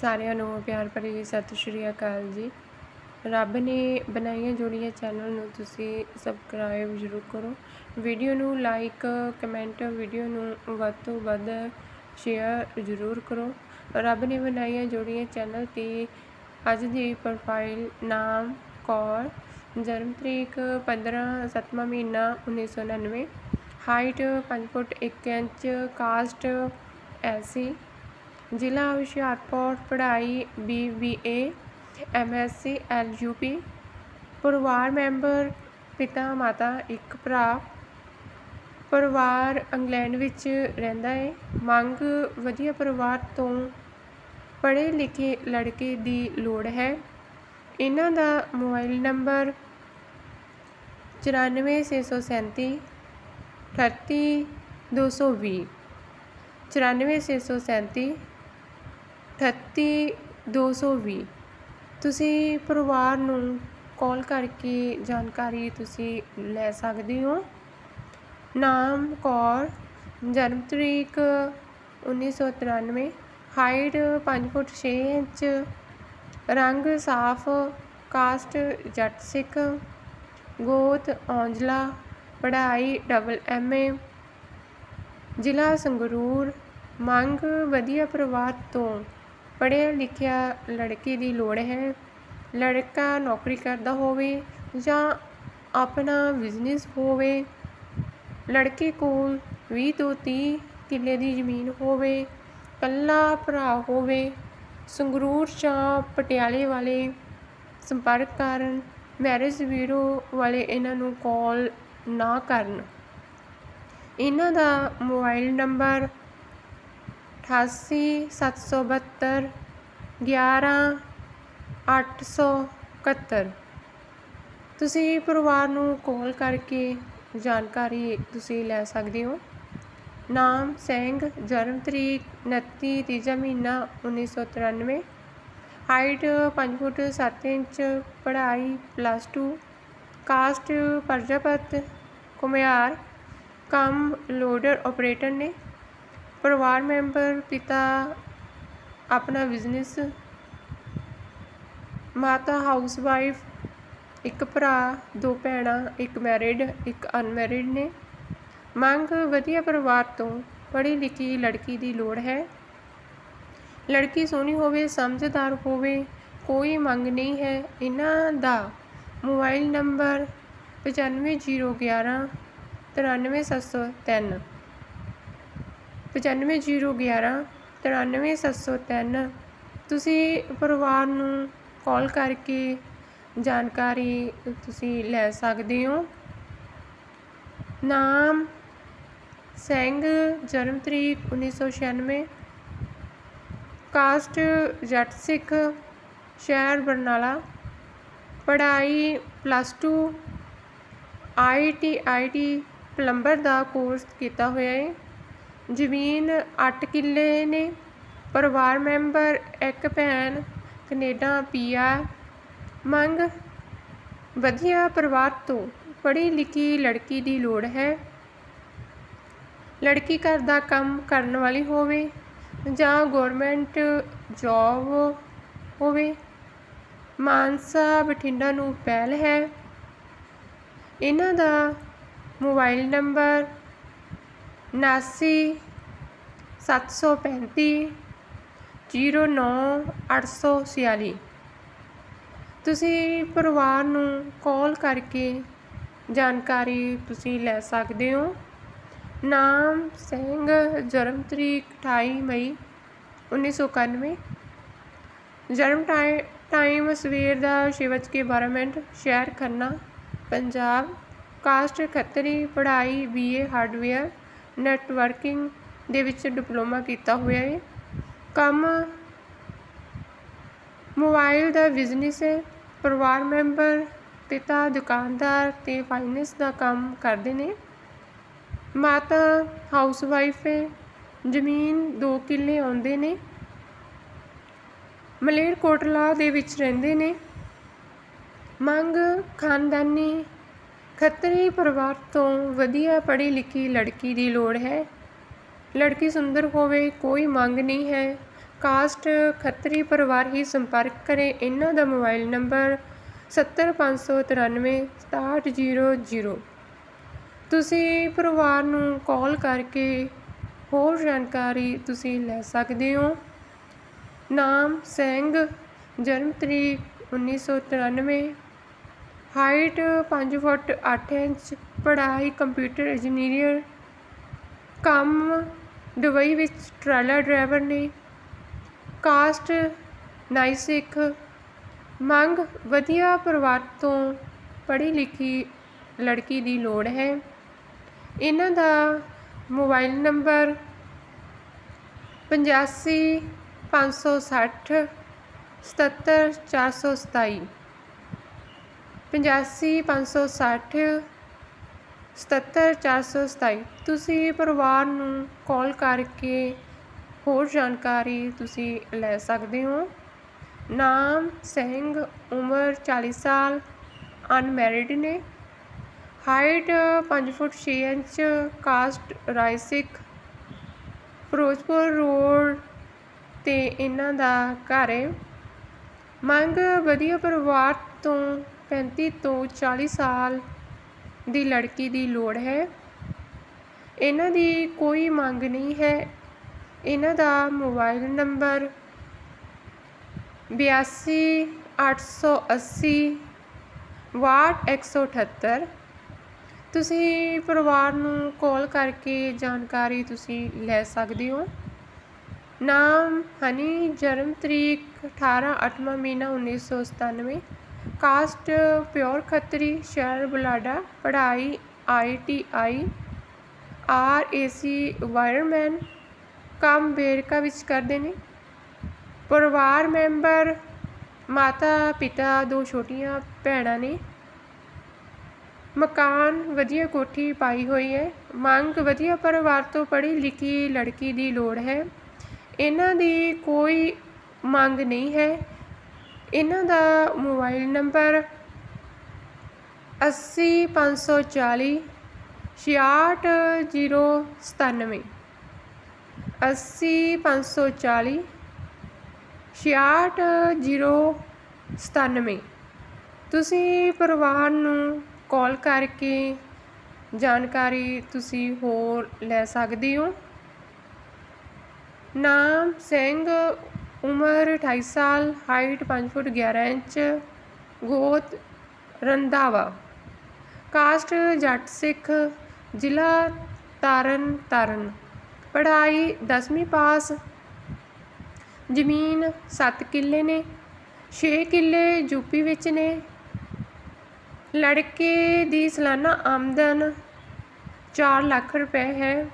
ਸਾਰਿਆਂ ਨੂੰ ਪਿਆਰ ਭਰੀ ਸਤਿ ਸ਼੍ਰੀ ਅਕਾਲ ਜੀ। ਰੱਬ ਨੇ ਬਣਾਈਆਂ ਜੋੜੀਆਂ ਚੈਨਲ ਨੂੰ ਤੁਸੀਂ ਸਬਸਕ੍ਰਾਈਬ ਜ਼ਰੂਰ ਕਰੋ। ਵੀਡੀਓ ਨੂੰ ਲਾਈਕ, ਕਮੈਂਟ, ਵੀਡੀਓ ਨੂੰ ਵੱਧ ਤੋਂ ਵੱਧ ਸ਼ੇਅਰ ਜ਼ਰੂਰ ਕਰੋ। ਰੱਬ ਨੇ ਬਣਾਈਆਂ ਜੋੜੀਆਂ ਚੈਨਲ ਤੇ ਅੱਜ ਦੀ ਪ੍ਰੋਫਾਈਲ ਨਾਮ ਕੌਰ, ਜਨਮ ਤਰੀਕ 15 ਸੱਤਵਾਂ ਮਹੀਨਾ 1999 height 5 foot 1 inch caste SC ਜ਼ਿਲ੍ਹਾ ਹੁਸ਼ਿਆਰਪੁਰ, ਪੜ੍ਹਾਈ, B B A, M S C BBA U P. ਪਰਿਵਾਰ ਮੈਂਬਰ, ਪਿਤਾ, ਮਾਤਾ, ਇੱਕ ਭਰਾ। ਪਰਿਵਾਰ ਇੰਗਲੈਂਡ ਵਿੱਚ ਰਹਿੰਦਾ ਹੈ ਮੰਗ ਵਧੀਆ ਪਰਿਵਾਰ ਤੋਂ ਪੜ੍ਹੇ ਲਿਖੇ ਲੜਕੇ ਦੀ ਲੋੜ ਹੈ। ਇਹਨਾਂ ਦਾ ਮੋਬਾਈਲ ਨੰਬਰ ਚੁਰਾਨਵੇਂ, ਛੇ ਸੌ ਸੈਂਤੀ ਅਠੱਤੀ ਦੋ ਸੌ ਵੀਹ। ਤੁਸੀਂ ਪਰਿਵਾਰ ਨੂੰ ਕਾਲ ਕਰਕੇ ਜਾਣਕਾਰੀ ਤੁਸੀਂ ਲੈ ਸਕਦੇ ਹੋ। ਨਾਮ, ਕੌਰ, ਜਨਮ ਤਰੀਕ 1993 ਹਾਈਟ 5 ਫੁੱਟ 6 ਇੰਚ। ਰੰਗ ਸਾਫ਼, ਕਾਸਟ ਜੱਟ ਸਿੱਖ। ਗੋਤ ਔਂਜਲਾ, ਪੜ੍ਹਾਈ ਡਬਲ ਐਮਏ ਜ਼ਿਲ੍ਹਾ ਸੰਗਰੂਰ। ਮੰਗ ਵਧੀਆ ਪਰਿਵਾਰ ਤੋਂ ਪੜ੍ਹਿਆ ਲਿਖਿਆ ਲੜਕੇ ਦੀ ਲੋੜ ਹੈ। ਲੜਕਾ ਨੌਕਰੀ ਕਰਦਾ ਹੋਵੇ ਜਾਂ ਆਪਣਾ ਬਿਜ਼ਨਸ ਹੋਵੇ, ਲੜਕੇ ਕੋਲ 20 ਤੋਂ 30 ਕਿੱਲੇ ਦੀ ਜ਼ਮੀਨ ਹੋਵੇ ਕੱਲਾ ਭਰਾ ਹੋਵੇ, ਸੰਗਰੂਰ ਜਾਂ ਪਟਿਆਲੇ ਵਾਲੇ ਸੰਪਰਕ ਕਰਨ ਮੈਰਿਜ ਬਿਊਰੋ ਵਾਲੇ ਇਹਨਾਂ ਨੂੰ ਕਾਲ ਨਾ ਕਰਨ। ਇਹਨਾਂ ਦਾ ਮੋਬਾਈਲ ਨੰਬਰ 88772 11871 ਤੁਸੀਂ ਪਰਿਵਾਰ ਨੂੰ ਕਾਲ ਕਰਕੇ ਜਾਣਕਾਰੀ ਤੁਸੀਂ ਲੈ ਸਕਦੇ ਹੋ। ਨਾਮ ਸਿੰਘ ਜਨਮ ਤਰੀਕ 29 ਤੀਜਾ ਮਹੀਨਾ 1993 ਹਾਈਟ 5 ਫੁੱਟ 7 ਇੰਚ, ਪੜ੍ਹਾਈ ਪਲੱਸ 2 ਕਾਸਟ ਪ੍ਰਜਾਪਤ ਕੁਮਿਆਰ ਕੰਮ, ਲੋਡਰ, ਆਪਰੇਟਰ ਨੇ ਪਰਿਵਾਰ ਮੈਂਬਰ, ਪਿਤਾ, ਆਪਣਾ ਬਿਜ਼ਨਸ ਮਾਤਾ ਹਾਊਸ ਵਾਈਫ ਇੱਕ ਭਰਾ, ਦੋ ਭੈਣਾਂ, ਇੱਕ ਮੈਰਿਡ ਇੱਕ ਅਨਮੈਰਿਡ ਨੇ। ਮੰਗ ਵਧੀਆ ਪਰਿਵਾਰ ਤੋਂ ਪੜ੍ਹੀ ਲਿਖੀ ਲੜਕੀ ਦੀ ਲੋੜ ਹੈ। ਲੜਕੀ ਸੋਹਣੀ ਹੋਵੇ, ਸਮਝਦਾਰ ਹੋਵੇ, ਕੋਈ ਮੰਗ ਨਹੀਂ ਹੈ। ਇਹਨਾਂ ਦਾ ਮੋਬਾਈਲ ਨੰਬਰ 95011 93703 95011 93703 ਤੁਸੀਂ ਪਰਿਵਾਰ ਨੂੰ ਕਾਲ ਕਰਕੇ ਜਾਣਕਾਰੀ ਤੁਸੀਂ ਲੈ ਸਕਦੇ ਹੋ। ਨਾਮ ਸਿੰਘ ਜਨਮ ਤਰੀਕ 1996 ਕਾਸਟ, ਜੱਟ ਸਿੱਖ, ਸ਼ਹਿਰ ਬਰਨਾਲਾ। ਪੜ੍ਹਾਈ ਪਲੱਸ 2 ਆਈਟੀ ਆਈਟੀ ਪਲੰਬਰ ਦਾ ਕੋਰਸ ਕੀਤਾ ਹੋਇਆ ਹੈ ਜ਼ਮੀਨ ਅੱਠ ਕਿੱਲੇ ਨੇ। ਪਰਿਵਾਰ ਮੈਂਬਰ ਇੱਕ ਭੈਣ, ਕੈਨੇਡਾ ਪੀਆ। ਮੰਗ, ਵਧੀਆ ਪਰਿਵਾਰ ਤੋਂ ਪੜ੍ਹੀ ਲਿਖੀ ਲੜਕੀ ਦੀ ਲੋੜ ਹੈ। ਲੜਕੀ ਘਰ ਦਾ ਕੰਮ ਕਰਨ ਵਾਲੀ ਹੋਵੇ ਜਾਂ ਗਵਰਨਮੈਂਟ ਜੌਬ ਹੋਵੇ। ਮਾਨਸਾ ਬਠਿੰਡਾ ਨੂੰ ਪਹਿਲ ਹੈ। ਇਹਨਾਂ ਦਾ ਮੋਬਾਈਲ ਨੰਬਰ 79 735 09 846 ਤੁਸੀਂ ਪਰਿਵਾਰ ਨੂੰ ਕਾਲ ਕਰਕੇ ਜਾਣਕਾਰੀ ਤੁਸੀਂ ਲੈ ਸਕਦੇ ਹੋ। ਨਾਮ ਸਿੰਘ, ਜਨਮ ਤਰੀਕ 28 ਮਈ 1991 ਜਨਮ ਟਾਈਮ ਸਵੇਰ ਦਾ ਛੇ ਵੱਜ ਕੇ ਬਾਰਾਂ ਮਿੰਟ, ਸ਼ਹਿਰ ਖੰਨਾ, ਪੰਜਾਬ। ਕਾਸਟ ਖੱਤਰੀ, ਪੜ੍ਹਾਈ ਬੀਏ ਹਾਰਡਵੇਅਰ। ਨੈਟਵਰਕਿੰਗ ਦੇ ਵਿੱਚ ਡਿਪਲੋਮਾ ਕੀਤਾ ਹੋਇਆ ਹੈ। ਕੰਮ ਮੋਬਾਈਲ ਦਾ ਬਿਜ਼ਨਸ ਹੈ। ਪਰਿਵਾਰ ਮੈਂਬਰ ਪਿਤਾ ਦੁਕਾਨਦਾਰ ਤੇ ਫਾਈਨੈਂਸ ਦਾ ਕੰਮ ਕਰਦੇ ਨੇ। ਮਾਤਾ ਹਾਊਸ ਵਾਈਫ ਹੈ। ਜ਼ਮੀਨ 2 ਕਿੱਲੇ ਆਉਂਦੇ ਨੇ। ਮਲੇਰਕੋਟਲਾ ਦੇ ਵਿੱਚ ਰਹਿੰਦੇ ਨੇ। ਮੰਗ ਖਾਨਦਾਨੀ ਖੱਤਰੀ ਪਰਿਵਾਰ ਤੋਂ ਵਧੀਆ ਪੜ੍ਹੀ ਲਿਖੀ ਲੜਕੀ ਦੀ ਲੋੜ ਹੈ। ਲੜਕੀ ਸੁੰਦਰ ਹੋਵੇ, ਕੋਈ ਮੰਗ ਨਹੀਂ ਹੈ। ਕਾਸਟ ਖੱਤਰੀ ਪਰਿਵਾਰ ਹੀ ਸੰਪਰਕ ਕਰੇ। ਇਹਨਾਂ ਦਾ ਮੋਬਾਈਲ ਨੰਬਰ 70593 6700 ਤੁਸੀਂ ਪਰਿਵਾਰ ਨੂੰ ਕਾਲ ਕਰਕੇ ਹੋਰ ਜਾਣਕਾਰੀ ਤੁਸੀਂ ਲੈ ਸਕਦੇ ਹੋ। ਨਾਮ ਸਿੰਘ ਜਨਮ ਤਰੀਕ 1993 ਹਾਈਟ ਪੰਜ ਫੁੱਟ ਅੱਠ ਇੰਚ, ਪੜ੍ਹਾਈ ਕੰਪਿਊਟਰ ਇੰਜੀਨੀਅਰ। ਕੰਮ ਦੁਬਈ ਵਿੱਚ ਟਰਾਲਾ ਡਰਾਈਵਰ ਨੇ। ਕਾਸਟ ਨਾਈ ਸਿੱਖ। ਮੰਗ ਵਧੀਆ ਪਰਿਵਾਰ ਤੋਂ ਪੜ੍ਹੀ ਲਿਖੀ ਲੜਕੀ ਦੀ ਲੋੜ ਹੈ। ਇਹਨਾਂ ਦਾ ਮੋਬਾਈਲ ਨੰਬਰ 85 560 77427 85560 77427 ਤੁਸੀਂ ਪਰਿਵਾਰ ਨੂੰ ਕਾਲ ਕਰਕੇ ਹੋਰ ਜਾਣਕਾਰੀ ਤੁਸੀਂ ਲੈ ਸਕਦੇ ਹੋ। ਨਾਮ, ਸਿੰਘ, ਉਮਰ 40 ਸਾਲ, ਅਨਮੈਰਿਡ ਨੇ। Height 5 foot 6 inch, caste ਰਾਇਸਿਕ Ferozepur road ਤੇ ਇਹਨਾਂ ਦਾ ਘਰ ਹੈ। ਮੰਗ ਵਧੀਆ ਪਰਿਵਾਰ ਤੋਂ 35 ਤੋਂ 40 ਸਾਲ ਦੀ ਲੜਕੀ ਦੀ ਲੋੜ ਹੈ। ਇਹਨਾਂ ਦੀ ਕੋਈ ਮੰਗ ਨਹੀਂ ਹੈ। ਇਹਨਾਂ ਦਾ ਮੋਬਾਈਲ ਨੰਬਰ ਬਿਆਸੀ, ਅੱਠ ਸੌ ਅੱਸੀ ਵਾਟ ਇੱਕ ਸੌ ਅਠੱਤਰ। ਤੁਸੀਂ ਪਰਿਵਾਰ ਨੂੰ ਕਾਲ ਕਰਕੇ ਜਾਣਕਾਰੀ ਤੁਸੀਂ ਲੈ ਸਕਦੇ ਹੋ। ਨਾਮ ਹਨੀ, ਜਨਮ ਤਰੀਕ 18 ਅੱਠਵਾਂ ਮਹੀਨਾ 1997 ਕਾਸਟ ਪਿਓਰ ਖੱਤਰੀ ਸ਼ਹਿਰ ਬੁਲਾਡਾ, ਪੜ੍ਹਾਈ I T I, R A ਸੀ ਵਾਇਰਮੈਨ, ਕੰਮ ਵੇਰਕਾ ਵਿੱਚ ਕਰਦੇ ਨੇ। ਪਰਿਵਾਰ ਮੈਂਬਰ, ਮਾਤਾ ਪਿਤਾ ਦੋ ਛੋਟੀਆਂ ਭੈਣਾਂ ਨੇ। ਮਕਾਨ ਵਧੀਆ ਕੋਠੀ ਪਾਈ ਹੋਈ ਹੈ। ਮੰਗ ਵਧੀਆ ਪਰਿਵਾਰ ਤੋਂ ਪੜ੍ਹੀ ਲਿਖੀ ਲੜਕੀ ਦੀ ਲੋੜ ਹੈ। ਇਹਨਾਂ ਦੀ ਕੋਈ ਮੰਗ ਨਹੀਂ ਹੈ। ਇਹਨਾਂ ਦਾ ਮੋਬਾਈਲ ਨੰਬਰ 80540 66097 80540 66097 ਤੁਸੀਂ ਪਰਿਵਾਰ ਨੂੰ ਕਾਲ ਕਰਕੇ ਜਾਣਕਾਰੀ ਤੁਸੀਂ ਹੋਰ ਲੈ ਸਕਦੇ ਹੋ। ਨਾਮ ਸਿੰਘ ਉਮਰ 28 ਸਾਲ ਹਾਈਟ 5 ਫੁੱਟ 11 ਇੰਚ, ਗੋਤ ਰੰਧਾਵਾ। ਕਾਸਟ ਜੱਟ ਸਿੱਖ, ਜ਼ਿਲ੍ਹਾ ਤਾਰਨ ਤਾਰਨ। ਪੜ੍ਹਾਈ 10ਵੀਂ ਪਾਸ। ਜ਼ਮੀਨ 7 ਕਿੱਲੇ ਨੇ 6 ਕਿੱਲੇ ਯੂਪੀ ਵਿੱਚ ਨੇ। ਲੜਕੇ ਦੀ ਸਾਲਾਨਾ ਆਮਦਨ 4 ਲੱਖ ਰੁਪਏ ਹੈ।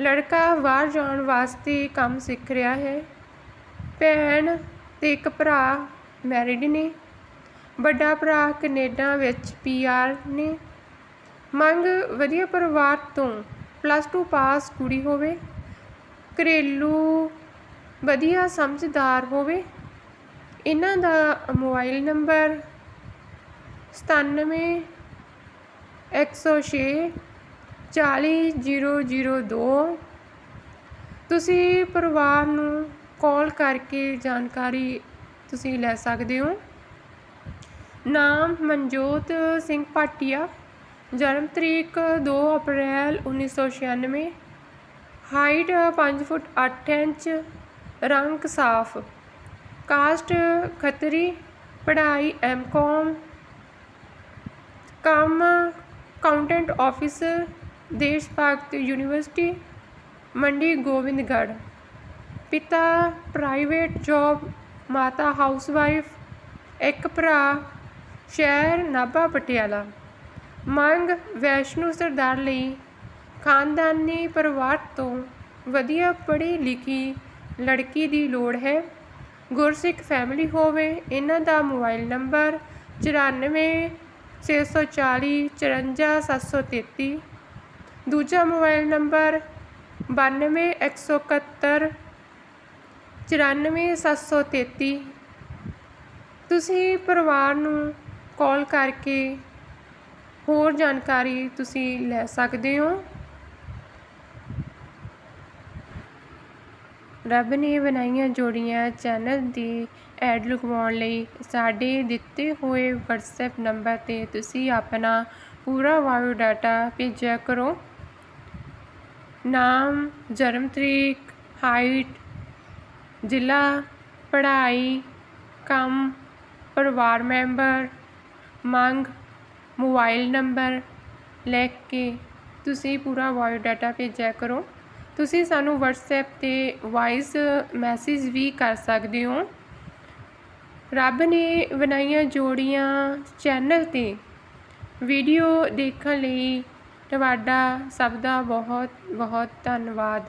ਲੜਕਾ ਬਾਹਰ ਜਾਣ ਵਾਸਤੇ ਕੰਮ ਸਿੱਖ ਰਿਹਾ ਹੈ। ਭੈਣ ਅਤੇ ਇੱਕ ਭਰਾ ਮੈਰਿਡ ਨੇ। ਵੱਡਾ ਭਰਾ ਕੈਨੇਡਾ ਵਿੱਚ ਪੀਆਰ ਨੇ। ਮੰਗ ਵਧੀਆ ਪਰਿਵਾਰ ਤੋਂ ਪਲੱਸ 2 ਪਾਸ ਕੁੜੀ ਹੋਵੇ। ਘਰੇਲੂ ਵਧੀਆ ਸਮਝਦਾਰ ਹੋਵੇ। ਇਹਨਾਂ ਦਾ ਮੋਬਾਈਲ ਨੰਬਰ 97 106 40002 ਤੁਸੀਂ ਪਰਿਵਾਰ ਨੂੰ ਕਾਲ ਕਰਕੇ ਜਾਣਕਾਰੀ ਤੁਸੀਂ ਲੈ ਸਕਦੇ ਹੋ। ਨਾਮ ਮਨਜੋਤ ਸਿੰਘ ਭਾਟੀਆ, ਜਨਮ ਤਰੀਕ 2 ਅਪ੍ਰੈਲ 1996 ਹਾਈਟ 5 ਫੁੱਟ 8 ਇੰਚ, ਰੰਗ ਸਾਫ਼, ਕਾਸਟ ਖੱਤਰੀ, ਪੜ੍ਹਾਈ ਐਮਕਾਮ ਕੰਮ ਅਕਾਊਂਟੈਂਟ ਆਫਿਸਰ ਦੇਸ਼ ਭਗਤ ਯੂਨੀਵਰਸਿਟੀ, ਮੰਡੀ ਗੋਬਿੰਦਗੜ੍ਹ। ਪਿਤਾ ਪ੍ਰਾਈਵੇਟ ਜੌਬ ਮਾਤਾ ਹਾਊਸਵਾਈਫ ਇੱਕ ਭਰਾ, ਸ਼ਹਿਰ, ਨਾਭਾ ਪਟਿਆਲਾ। ਮੰਗ ਵੈਸ਼ਨੂ ਸਰਦਾਰ ਲਈ ਖਾਨਦਾਨੀ ਪਰਿਵਾਰ ਤੋਂ ਵਧੀਆ ਪੜ੍ਹੀ ਲਿਖੀ ਲੜਕੀ ਦੀ ਲੋੜ ਹੈ। ਗੁਰਸਿੱਖ ਫੈਮਿਲੀ ਹੋਵੇ, ਇਹਨਾਂ ਦਾ ਮੋਬਾਈਲ ਨੰਬਰ ਚੁਰਾਨਵੇਂ, ਛੇ ਸੌ ਚਾਲੀ, ਚੁਰੰਜਾ, ਸੱਤ ਸੌ ਤੇਤੀ। ਦੂਜਾ ਮੋਬਾਈਲ ਨੰਬਰ ਬਾਨਵੇਂ, ਇੱਕ ਸੌ ਇਕਹੱਤਰ ਚੁਰਾਨਵੇਂ ਸੱਤ ਸੌ ਤੇਤੀ। ਤੁਸੀਂ ਪਰਿਵਾਰ ਨੂੰ ਕਾਲ ਕਰਕੇ ਹੋਰ ਜਾਣਕਾਰੀ ਤੁਸੀਂ ਲੈ ਸਕਦੇ ਹੋ? ਰੱਬ ਨੇ ਬਣਾਈਆਂ ਜੋੜੀਆਂ ਚੈਨਲ ਦੀ ਐਡ ਲਗਵਾਉਣ ਲਈ ਸਾਡੇ ਦਿੱਤੇ ਹੋਏ WhatsApp ਨੰਬਰ 'ਤੇ ਤੁਸੀਂ ਆਪਣਾ ਪੂਰਾ ਬਾਇਓ ਡਾਟਾ ਭੇਜਿਆ ਕਰੋ। ਨਾਮ, ਜਨਮ ਤਰੀਕ ਹਾਈਟ ਜ਼ਿਲ੍ਹਾ, ਪੜ੍ਹਾਈ, ਕੰਮ, ਪਰਿਵਾਰ ਮੈਂਬਰ, ਮੰਗ, ਮੋਬਾਈਲ ਨੰਬਰ ਲਿਖ ਕੇ ਤੁਸੀਂ ਪੂਰਾ ਬਾਇਓਡਾਟਾ ਭੇਜਿਆ ਕਰੋ। ਤੁਸੀਂ ਸਾਨੂੰ ਵਟਸਐਪ ਤੇ ਵਾਇਸ ਮੈਸੇਜ ਵੀ ਕਰ ਸਕਦੇ ਹੋ। ਰੱਬ ਨੇ ਬਣਾਈਆਂ ਜੋੜੀਆਂ ਚੈਨਲ ਤੇ। ਵੀਡੀਓ ਦੇਖਣ ਲਈ ਤੁਹਾਡਾ ਸਭ ਦਾ ਬਹੁਤ ਬਹੁਤ ਧੰਨਵਾਦ।